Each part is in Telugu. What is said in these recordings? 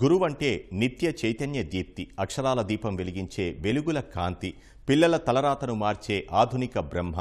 గురువంటే నిత్య చైతన్య దీప్తి అక్షరాల దీపం వెలిగించే వెలుగుల కాంతి పిల్లల తలరాతను మార్చే ఆధునిక బ్రహ్మ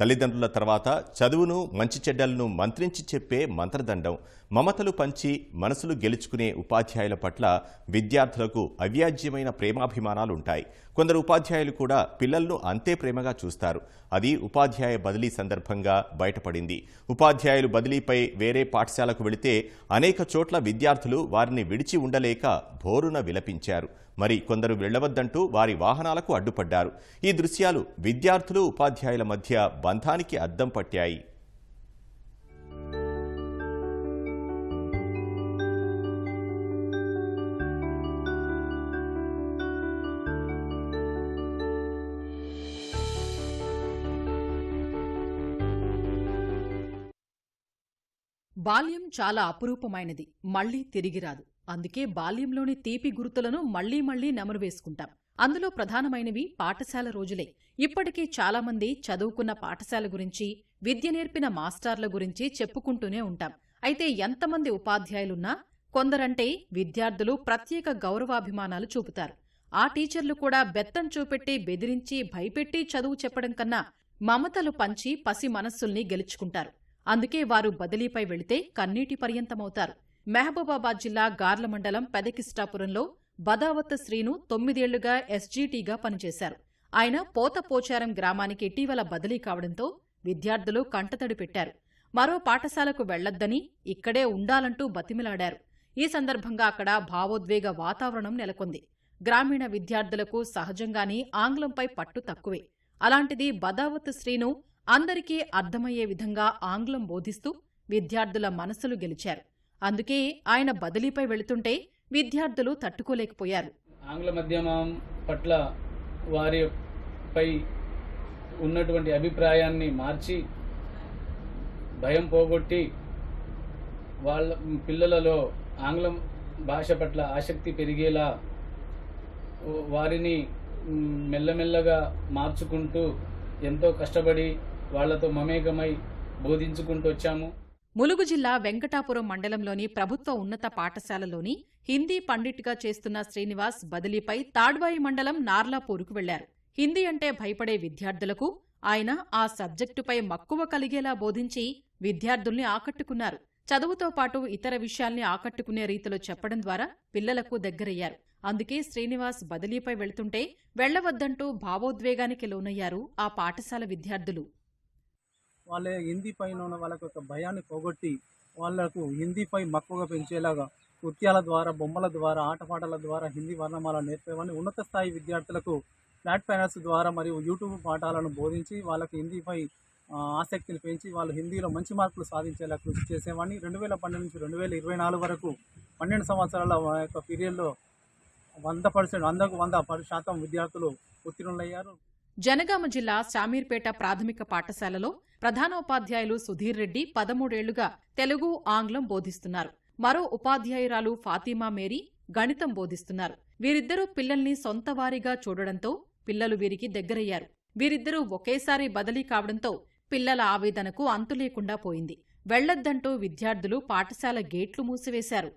తల్లిదండ్రుల తర్వాత చదువును మంచి చెడ్డలను మంత్రించి చెప్పే మంత్రదండం మమతలు పంచి మనసులు గెలుచుకునే ఉపాధ్యాయుల పట్ల విద్యార్థులకు అవ్యాజ్యమైన ప్రేమాభిమానాలు ఉంటాయి కొందరు ఉపాధ్యాయులు కూడా పిల్లలను అంతే ప్రేమగా చూస్తారు. అది ఉపాధ్యాయ బదిలీ సందర్భంగా బయటపడింది. ఉపాధ్యాయులు బదిలీపై వేరే పాఠశాలకు వెళితే అనేక చోట్ల విద్యార్థులు వారిని విడిచి ఉండలేక భోరున విలపించారు. మరి కొందరు వెళ్ళవద్దంటూ వారి వాహనాలకు అడ్డుపడ్డారు. ఈ దృశ్యాలు విద్యార్థులు ఉపాధ్యాయుల మధ్య బంధానికి అద్దం పట్టాయి. బాల్యం చాలా అపురూపమైనది. మళ్ళీ తిరిగిరాదు అందుకే బాల్యంలోని తీపి గుర్తులను మళ్ళీ మళ్ళీ నెమరు వేసుకుంటాం. అందులో ప్రధానమైనవి పాఠశాల రోజులే. ఇప్పటికీ చాలామంది చదువుకున్న పాఠశాల గురించి విద్య నేర్పిన మాస్టార్ల గురించి చెప్పుకుంటూనే ఉంటాం. అయితే ఎంతమంది ఉపాధ్యాయులున్నా కొందరంటే విద్యార్థులు ప్రత్యేక గౌరవాభిమానాలు చూపుతారు. ఆ టీచర్లు కూడా బెత్తం చూపెట్టి బెదిరించి భయపెట్టి చదువు చెప్పడం కన్నా మమతలు పంచి పసి మనస్సుల్ని గెలుచుకుంటారు. అందుకే వారు బదిలీపై వెళితే కన్నీటి పర్యంతమవుతారు. మహబూబాబాద్ జిల్లా గార్ల మండలం పెదకిష్టాపురంలో బదావత్ శ్రీను తొమ్మిదేళ్ళుగా ఎస్జీటీగా పనిచేశారు. ఆయన పోతపోచారం గ్రామానికి ఇటీవల బదిలీ కావడంతో విద్యార్థులు కంటతడి పెట్టారు. మరో పాఠశాలకు వెళ్ళొద్దని ఇక్కడే ఉండాలంటూ బతిమిలాడారు. ఈ సందర్భంగా అక్కడ భావోద్వేగ వాతావరణం నెలకొంది. గ్రామీణ విద్యార్థులకు సహజంగానే ఆంగ్లంపై పట్టు తక్కువే. అలాంటిది బదావత్ శ్రీను అందరికీ అర్థమయ్యే విధంగా ఆంగ్లం బోధిస్తూ విద్యార్థుల మనసులు గెలిచారు. అందుకే ఆయన బదిలీపై వెళుతుంటే విద్యార్థులు తట్టుకోలేకపోయారు. ఆంగ్ల మాధ్యమం పట్ల వారిపై ఉన్నటువంటి అభిప్రాయాన్ని మార్చి భయం పోగొట్టి వాళ్ళ పిల్లలలో ఆంగ్లం భాష పట్ల ఆసక్తి పెరిగేలా వారిని మెల్లమెల్లగా మార్చుకుంటూ ఎంతో కష్టపడి వాళ్ళతో మమేకమై బోధించుకుంటూ వచ్చాము. ములుగు జిల్లా వెంకటాపురం మండలంలోని ప్రభుత్వ ఉన్నత పాఠశాలలోని హిందీ పండిట్గా చేస్తున్న శ్రీనివాస్ బదిలీపై తాడ్వాయి మండలం నార్లాపూర్కు వెళ్ళారు. హిందీ అంటే భయపడే విద్యార్థులకు ఆయన ఆ సబ్జెక్టుపై మక్కువ కలిగేలా బోధించి విద్యార్థుల్ని ఆకట్టుకున్నారు. చదువుతో పాటు ఇతర విషయాల్ని ఆకట్టుకునే రీతిలో చెప్పడం ద్వారా పిల్లలకు దగ్గరయ్యారు. అందుకే శ్రీనివాస్ బదిలీపై వెళ్తుంటే వెళ్ళవద్దంటూ భావోద్వేగానికి లోనయ్యారు ఆ పాఠశాల విద్యార్థులు. వాళ్ళ హిందీ పైన ఉన్న వాళ్ళకి ఒక భయాన్ని పోగొట్టి వాళ్ళకు హిందీపై మక్కువగా పెంచేలాగా నృత్యాల ద్వారా బొమ్మల ద్వారా ఆటపాటల ద్వారా హిందీ వర్ణమాల నేర్పేవని ఉన్నత స్థాయి విద్యార్థులకు ఫ్లాట్ ఫైనాన్స్ ద్వారా మరియు యూట్యూబ్ పాఠాలను బోధించి వాళ్ళకి హిందీపై ఆసక్తిని పెంచి వాళ్ళు హిందీలో మంచి మార్కులు సాధించేలా కృషి చేసేవాడిని. రెండు వేల పన్నెండు నుంచి రెండు వేల ఇరవై నాలుగు వరకు పన్నెండు సంవత్సరాల యొక్క పీరియడ్లో వంద పర్సెంట్ వందకు వంద పది శాతం విద్యార్థులు ఉత్తీర్ణులయ్యారు. జనగామ జిల్లా శామీర్పేట ప్రాథమిక పాఠశాలలో ప్రధానోపాధ్యాయులు సుధీర్ రెడ్డి పదమూడేళ్ళుగా తెలుగు ఆంగ్లం బోధిస్తున్నారు. మరో ఉపాధ్యాయురాలు ఫాతిమా మేరీ గణితం బోధిస్తున్నారు. వీరిద్దరూ పిల్లల్ని సొంతవారిగా చూడడంతో పిల్లలు వీరికి దగ్గరయ్యారు. వీరిద్దరూ ఒకేసారి బదిలీ కావడంతో పిల్లల ఆవేదనకు అంతులేకుండా పోయింది. వెళ్ళొద్దంటూ విద్యార్థులు పాఠశాల గేట్లు మూసివేశారు.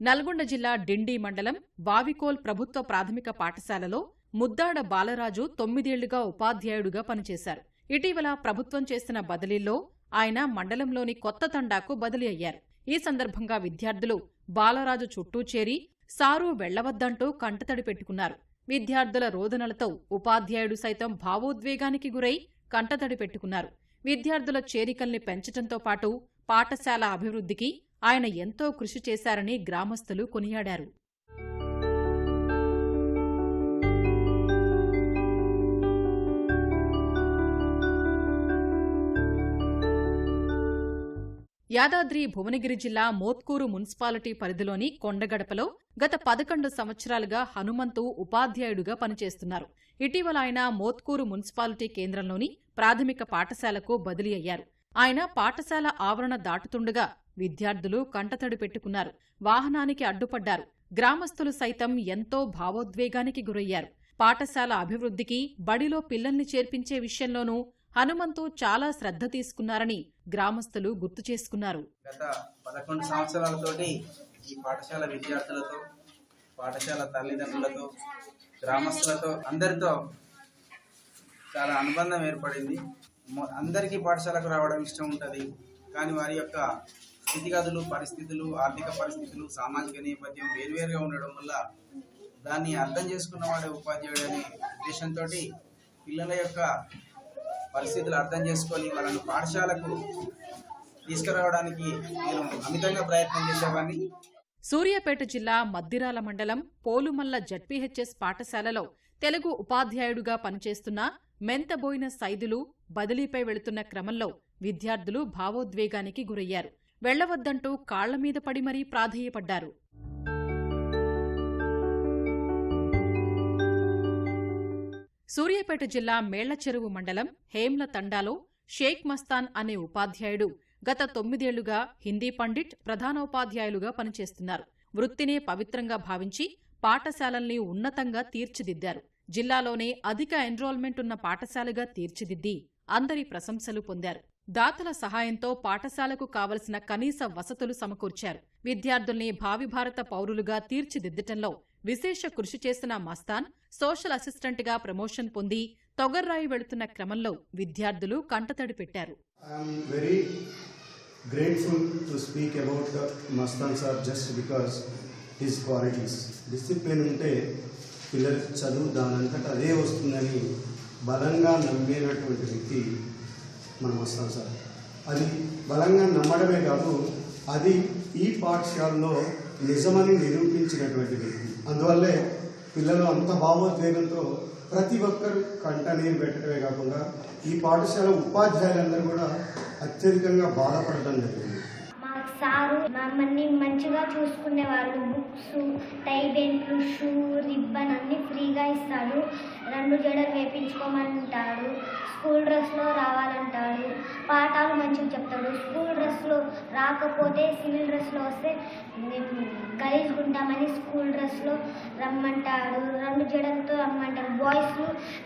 నల్గొండ జిల్లా డిండి మండలం బావికోల్ ప్రభుత్వ ప్రాథమిక పాఠశాలలో ముద్దాడ బాలరాజు తొమ్మిదేళ్ళుగా ఉపాధ్యాయుడుగా పనిచేశారు. ఇటీవల ప్రభుత్వం చేసిన బదిలీల్లో ఆయన మండలంలోని కొత్త తండాకు బదిలీ అయ్యారు. ఈ సందర్భంగా విద్యార్థులు బాలరాజు చుట్టూ చేరి సారు వెళ్ళవద్దంటూ కంటతడి పెట్టుకున్నారు. విద్యార్థుల రోదనలతో ఉపాధ్యాయుడు సైతం భావోద్వేగానికి గురై కంటతడి పెట్టుకున్నారు. విద్యార్థుల చేరికల్ని పెంచటంతో పాటు పాఠశాల అభివృద్ధికి ఆయన ఎంతో కృషి చేశారని గ్రామస్తులు కొనియాడారు. యాదాద్రి భువనగిరి జిల్లా మోత్కూరు మున్సిపాలిటీ పరిధిలోని కొండగడపలో గత పదకొండు సంవత్సరాలుగా హనుమంతు ఉపాధ్యాయుడుగా పనిచేస్తున్నారు. ఇటీవల ఆయన మోత్కూరు మున్సిపాలిటీ కేంద్రంలోని ప్రాథమిక పాఠశాలకు బదిలీ అయ్యారు. ఆయన పాఠశాల ఆవరణ దాటుతుండగా విద్యార్థులు కంటతడి పెట్టుకున్నారు. వాహనానికి అడ్డుపడ్డారు. గ్రామస్తులు సైతం ఎంతో భావోద్వేగానికి గురయ్యారు. పాఠశాల అభివృద్ధికి బడిలో పిల్లల్ని చేర్పించే విషయంలోనూ హనుమంతు చాలా శ్రద్ధ తీసుకున్నారని గ్రామస్తులు గుర్తు చేసుకున్నారు. గత పదకొండు సంవత్సరాలతోటి ఈ పాఠశాల విద్యార్థులతో పాఠశాల తల్లిదండ్రులతో గ్రామస్తులతో అందరితో చాలా అనుబంధం ఏర్పడింది. అందరికీ పాఠశాలకు రావడం ఇష్టం ఉంటుంది. కానీ వారి యొక్క స్థితిగతులు పరిస్థితులు ఆర్థిక పరిస్థితులు సామాజిక నేపథ్యం వేరువేరుగా ఉండడం వల్ల దాన్ని అర్థం చేసుకున్నవాడే ఉపాధ్యాయుడు అనే ఉద్దేశంతో పిల్లల యొక్క పరిస్థితులు అర్థం చేసుకొని వాళ్ళను పాఠశాలకు తీసుకురావడానికి నేను అమితంగా ప్రయత్నం చేసేవాడిని. సూర్యాపేట జిల్లా మద్దిరాల మండలం పోలుమల్ల జడ్పీహెచ్ఎస్ పాఠశాలలో తెలుగు ఉపాధ్యాయుడుగా పనిచేస్తున్న మెంతబోయిన సైదులు బదిలీపై వెళుతున్న క్రమంలో విద్యార్థులు భావోద్వేగానికి గురయ్యారు. వెళ్ళవద్దంటూ కాళ్ళ మీద పడి మరీ ప్రాధేయపడ్డారు. సూర్యాపేట జిల్లా మేళ్ళచెరువు మండలం హేమ్ల తండాలో షేక్ మస్తాన్ అనే ఉపాధ్యాయుడు గత తొమ్మిదేళ్ళుగా హిందీ పండిట్ ప్రధానోపాధ్యాయులుగా పనిచేస్తున్నారు. వృత్తినే పవిత్రంగా భావించి పాఠశాలల్ని ఉన్నతంగా తీర్చిదిద్దారు. జిల్లాలోనే అధిక ఎన్రోల్మెంట్ ఉన్న పాఠశాలగా తీర్చిదిద్ది అందరి ప్రశంసలు పొందారు. దాతల సహాయంతో పాఠశాలకు కావలసిన కనీస వసతులు సమకూర్చారు. విద్యార్థుల్ని భావి భారత పౌరులుగా తీర్చిదిద్దటంలో విశేష కృషి చేసిన మస్తాన్ సోషల్ అసిస్టెంట్గా ప్రమోషన్ పొంది తొగర్రాయి వెళుతున్న క్రమంలో విద్యార్థులు కంటతడి పెట్టారు. Grateful to speak about the Mastan sir just because his qualities. Discipline ఉంటే పిల్లలకి చదువు దానంతట అదే వస్తుందని బలంగా నమ్మేటటువంటి వ్యక్తి మనం వస్తాం సార్. అది బలంగా నమ్మడమే కాదు అది ఈ పాఠశాలలో నిజమని నిరూపించినటువంటి వ్యక్తి. అందువల్లే పిల్లలు అంత భావోద్వేగంతో ప్రతి ఒక్కరు కంట నీరు పెట్టడమే కాకుండా ఈ పాఠశాల ఉపాధ్యాయులందరూ కూడా అత్యధికంగా బాధపడటం జరిగింది. సారు మమ్మల్ని మంచిగా చూసుకునేవాళ్ళు. బుక్స్ టై బెల్ట్లు షూ రిబ్బన్ అన్ని ఫ్రీగా ఇస్తాడు. రెండు జడలు వేపించుకోమంటాడు. స్కూల్ డ్రెస్లో రావాలంటాడు. పాఠాలు మంచిగా చెప్తాడు. స్కూల్ డ్రెస్లో రాకపోతే సివిల్ డ్రెస్లో వస్తే మేము గలీజ్గుంటామని స్కూల్ డ్రెస్లో రమ్మంటాడు. రెండు జడలతో రమ్మంటాడు. బాయ్స్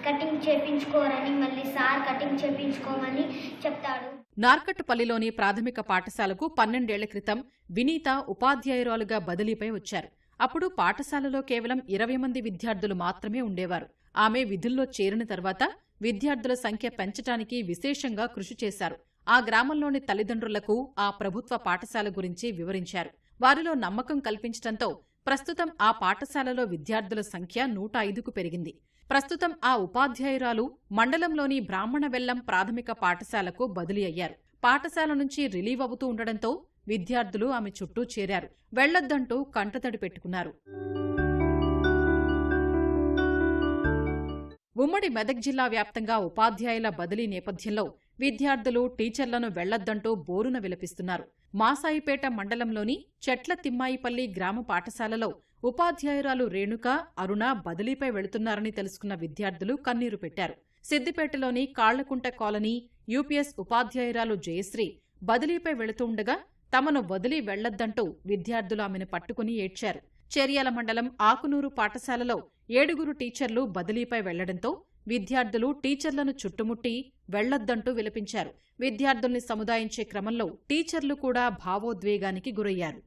కటింగ్ చేపించుకోరని మళ్ళీ సార్ కటింగ్ చేపించుకోమని చెప్తాడు. నార్కట్పల్లిలోని ప్రాథమిక పాఠశాలకు పన్నెండేళ్ళ క్రితం వినీత ఉపాధ్యాయురాలుగా బదిలీపై వచ్చారు. అప్పుడు పాఠశాలలో కేవలం ఇరవై మంది విద్యార్థులు మాత్రమే ఉండేవారు. ఆమె విధుల్లో చేరిన తర్వాత విద్యార్థుల సంఖ్య పెంచటానికి విశేషంగా కృషి చేశారు. ఆ గ్రామంలోని తల్లిదండ్రులకు ఆ ప్రభుత్వ పాఠశాల గురించి వివరించారు. వారిలో నమ్మకం కల్పించడంతో ప్రస్తుతం ఆ పాఠశాలలో విద్యార్థుల సంఖ్య నూట ఐదుకు పెరిగింది. ప్రస్తుతం ఆ ఉపాధ్యాయురాలు మండలంలోని బ్రాహ్మణ వెల్లం ప్రాథమిక పాఠశాలకు బదిలీ అయ్యారు. పాఠశాల నుంచి రిలీవ్ అవుతూ ఉండడంతో విద్యార్థులు ఆమె చుట్టూ చేరారు. వెళ్ళొద్దంటూ కంటతడి పెట్టుకున్నారు. ఉమ్మడి మెదక్ జిల్లా వ్యాప్తంగా ఉపాధ్యాయుల బదిలీ నేపథ్యంలో విద్యార్థులు టీచర్లను వెళ్ళొద్దంటూ బోరున విలపిస్తున్నారు. మాసాయిపేట మండలంలోని చెట్ల తిమ్మాయిపల్లి గ్రామ పాఠశాలలో ఉపాధ్యాయురాలు రేణుక అరుణ బదిలీపై వెళుతున్నారని తెలుసుకున్న విద్యార్థులు కన్నీరు పెట్టారు. సిద్దిపేటలోని కాళ్ళకుంట కాలనీ యూపీఎస్ ఉపాధ్యాయురాలు జయశ్రీ బదిలీపై వెళుతుండగా తమను వదిలి వెళ్ళొద్దంటూ విద్యార్థులు ఆమెను పట్టుకుని ఏడ్చారు. చెర్యాల మండలం ఆకునూరు పాఠశాలలో ఏడుగురు టీచర్లు బదిలీపై వెళ్ళడంతో విద్యార్థులు టీచర్లను చుట్టుముట్టి వెళ్ళొద్దంటూ విలపించారు. విద్యార్థుల్ని సముదాయించే క్రమంలో టీచర్లు కూడా భావోద్వేగానికి గురయ్యారు.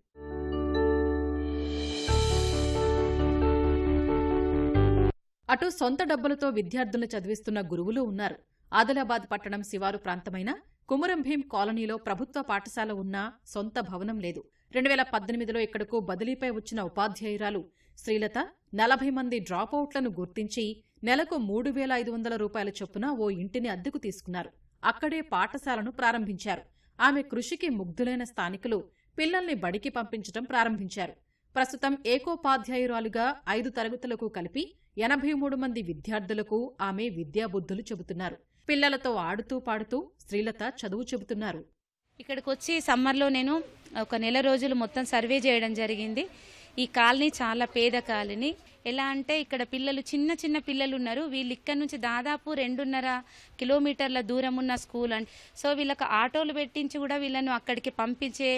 అటు సొంత డబ్బులతో విద్యార్థులను చదివిస్తున్న గురువులు ఉన్నారు. ఆదిలాబాద్ పట్టణం శివారు ప్రాంతమైన కుమురంభీం కాలనీలో ప్రభుత్వ పాఠశాల ఉన్నా సొంత భవనం లేదు. రెండు వేల పద్దెనిమిదిలో ఇక్కడకు బదిలీపై వచ్చిన ఉపాధ్యాయురాలు శ్రీలత నలభై మంది డ్రాపౌట్లను గుర్తించి నెలకు మూడు వేల ఐదు వందల రూపాయల చొప్పున ఓ ఇంటిని అద్దెకు తీసుకున్నారు. అక్కడే పాఠశాలను ప్రారంభించారు. ఆమె కృషికి ముగ్ధులైన స్థానికులు పిల్లల్ని బడికి పంపించడం ప్రారంభించారు. ప్రస్తుతం ఏకోపాధ్యాయురాలుగా ఐదు తరగతులకు కలిపి ఎనభై మూడు మంది విద్యార్థులకు ఆమె విద్యాబుద్ధులు చెబుతున్నారు. పిల్లలతో ఆడుతూ పాడుతూ శ్రీలత చదువు చెబుతున్నారు. ఇక్కడికి వచ్చి సమ్మర్లో నేను ఒక నెల రోజులు మొత్తం సర్వే చేయడం జరిగింది. ఈ కాలనీ చాలా పేద కాలనీ. ఎలా అంటే ఇక్కడ పిల్లలు చిన్న చిన్న పిల్లలు ఉన్నారు వీళ్ళు ఇక్కడ నుంచి దాదాపు రెండున్నర కిలోమీటర్ల దూరం ఉన్న స్కూల్ అండి సో వీళ్ళకి ఆటోలు పెట్టించి కూడా వీళ్ళను అక్కడికి పంపించే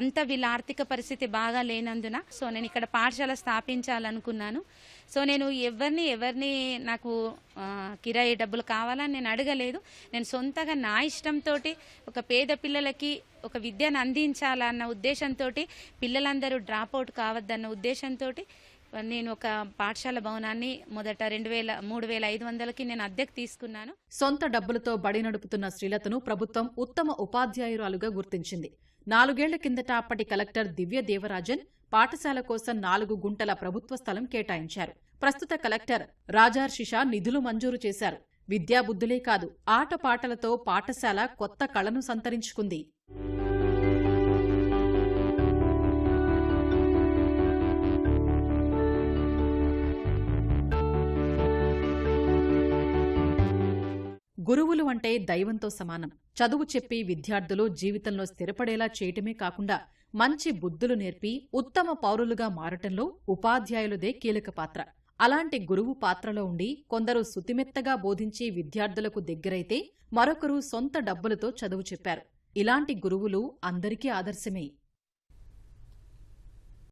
అంత వీళ్ళ ఆర్థిక పరిస్థితి బాగా లేనందున సో నేను ఇక్కడ పాఠశాల స్థాపించాలనుకున్నాను. సో నేను ఎవరిని ఎవరిని నాకు కిరాయి డబ్బులు కావాలని నేను అడగలేదు. నేను సొంతగా నా ఇష్టంతో ఒక పేద పిల్లలకి ఒక విద్యను అందించాలన్న ఉద్దేశంతో పిల్లలందరూ డ్రాప్ అవుట్ కావద్దన్న ఉద్దేశంతో నేను ఒక పాఠశాల భవనాన్ని మొదట రెండు వేల మూడు వేల ఐదు వందలకి నేను అద్దెకు తీసుకున్నాను. సొంత డబ్బులతో బడి నడుపుతున్న శ్రీలతను ప్రభుత్వం ఉత్తమ ఉపాధ్యాయురాలుగా గుర్తించింది. నాలుగేళ్ళ కిందట అప్పటి కలెక్టర్ దివ్య దేవరాజన్ పాఠశాల కోసం నాలుగు గుంటల ప్రభుత్వ స్థలం కేటాయించారు. ప్రస్తుత కలెక్టర్ రాజార్షిషా నిధులు మంజూరు చేశారు. విద్యాబుద్ధులే కాదు ఆటపాటలతో పాఠశాల కొత్త కళను సంతరించుకుంది. గురువులు అంటే దైవంతో సమానం. చదువు చెప్పి విద్యార్థులు జీవితంలో స్థిరపడేలా చేయటమే కాకుండా మంచి బుద్ధులు నేర్పి ఉత్తమ పౌరులుగా మారటంలో ఉపాధ్యాయులదే కీలక పాత్ర. అలాంటి గురువు పాత్రలో ఉండి కొందరు సుతిమెత్తగా బోధించి విద్యార్థులకు దగ్గరైతే మరొకరు సొంత డబ్బులతో చదువు చెప్పారు. ఇలాంటి గురువులు అందరికీ ఆదర్శమే.